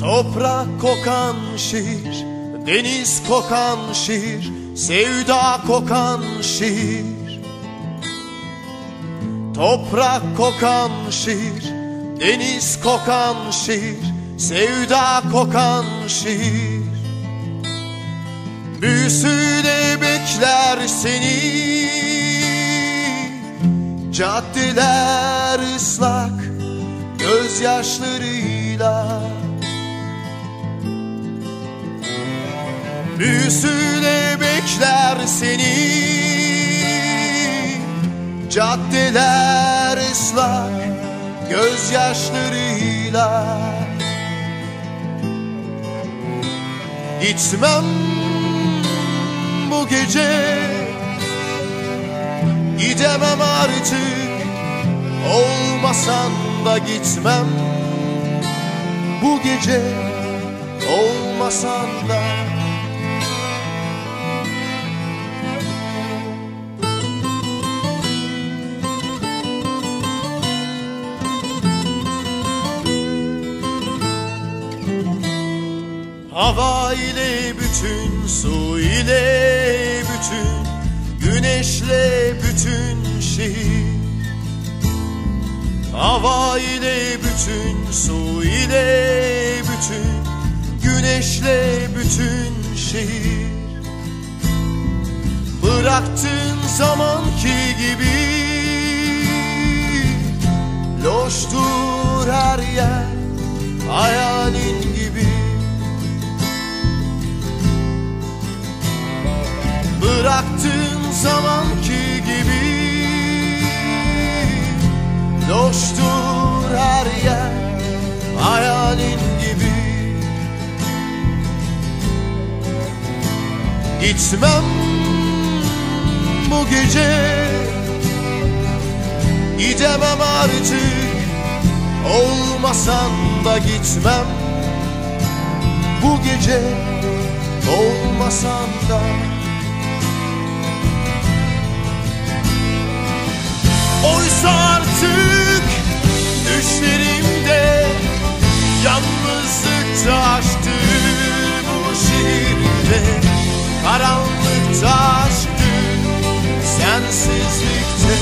Toprak kokan şiir, deniz kokan şiir, sevda kokan şiir. Toprak kokan şiir, deniz kokan şiir, sevda kokan şiir. Büyüsüyle bekler seni Caddeler ıslak gözyaşlarıyla Büyüsüyle bekler seni. Caddeler ıslak gözyaşlarıyla Gitmem bu gece Gidemem artık Olmasan da gitmem Bu gece Olmasan da Hava ile bütün, su ile bütün, güneşle bütün şehir. Hava ile bütün, su ile bütün, güneşle bütün şehir. Bıraktığın zamanki gibi Loştur her yer hayalin gibi Bıraktığın zamanki gibi Loştur her yer hayalin gibi. Gitmem bu gece Gidemem artık. Olmasan da gitmem Bu gece Olmasan da şehirde Karanlık taştı sensizlikte